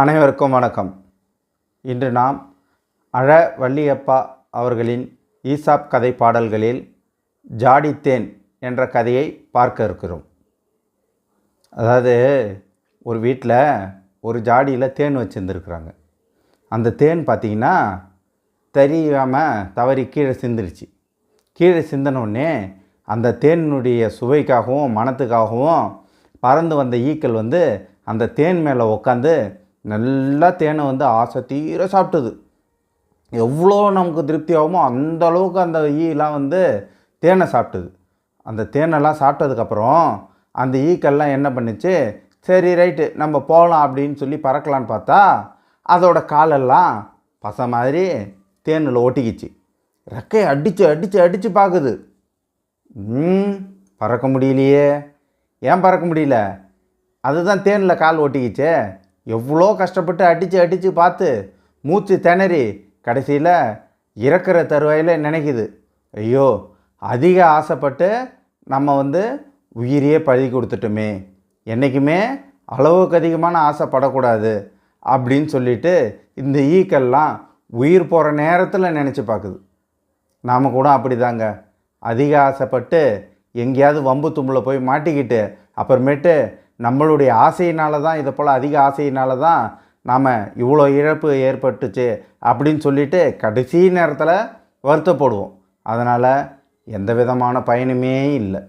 அனைவருக்கும் வணக்கம். இன்று நாம் அழ வள்ளியப்பா அவர்களின் ஈசாப் கதை பாடல்களில் ஜாடித்தேன் என்ற கதையை பார்க்க இருக்கிறோம். அதாவது ஒரு வீட்டில் ஒரு ஜாடியில் தேன் வச்சுருந்துருக்குறாங்க. அந்த தேன் பார்த்திங்கன்னா தெரியாமல் தவறி கீழே சிந்துருச்சு. கீழே சிந்தினோடனே அந்த தேனினுடைய சுவைக்காகவும் மணத்துக்காகவும் பறந்து வந்த ஈக்கள் வந்து அந்த தேன் மேலே உட்காந்து நல்லா தேனை வந்து ஆசை தீர சாப்பிட்டது. எவ்வளோ நமக்கு திருப்தி ஆகுமோ அந்த அளவுக்கு அந்த ஈலாம் வந்து தேனை சாப்பிட்டது. அந்த தேனெல்லாம் சாப்பிட்டதுக்கப்புறம் அந்த ஈக்கெல்லாம் என்ன பண்ணுச்சு? சரி ரைட்டு நம்ம போகலாம் அப்படின்னு சொல்லி பறக்கலான்னு பார்த்தா அதோட காலெல்லாம் பசை மாதிரி தேனில் ஒட்டிக்கிச்சு. ரெக்கையை அடித்து அடித்து அடித்து பார்க்குது ம் பறக்க முடியலையே. ஏன் பறக்க முடியல? அதுதான் தேனில் கால் ஒட்டிக்கிச்சே. எவ்வளோ கஷ்டப்பட்டு அடித்து அடித்து பார்த்து மூச்சு திணறி கடைசியில் இறக்குற தருவாயில் நினைக்குது. ஐயோ அதிக ஆசைப்பட்டு நம்ம வந்து உயிரையே பழி கொடுத்துட்டோமே. என்றைக்குமே அளவுக்கு அதிகமான ஆசைப்படக்கூடாது அப்படின்னு சொல்லிட்டு இந்த ஈக்கெல்லாம் உயிர் போகிற நேரத்தில் நினச்சி பார்க்குது. நாம் கூட அப்படிதாங்க. அதிக ஆசைப்பட்டு எங்கேயாவது வம்பு தும்பில் போய் மாட்டிக்கிட்டு அப்புறமேட்டு நம்மளுடைய ஆசையினால தான் இதை போல் அதிக ஆசையினால தான் நாம் இவ்வளோ இழப்பு ஏற்பட்டுச்சு அப்படின்னு சொல்லிட்டு கடைசி நேரத்தில் வருத்தப்படுவோம். அதனால் எந்த விதமான பயனுமே இல்லை.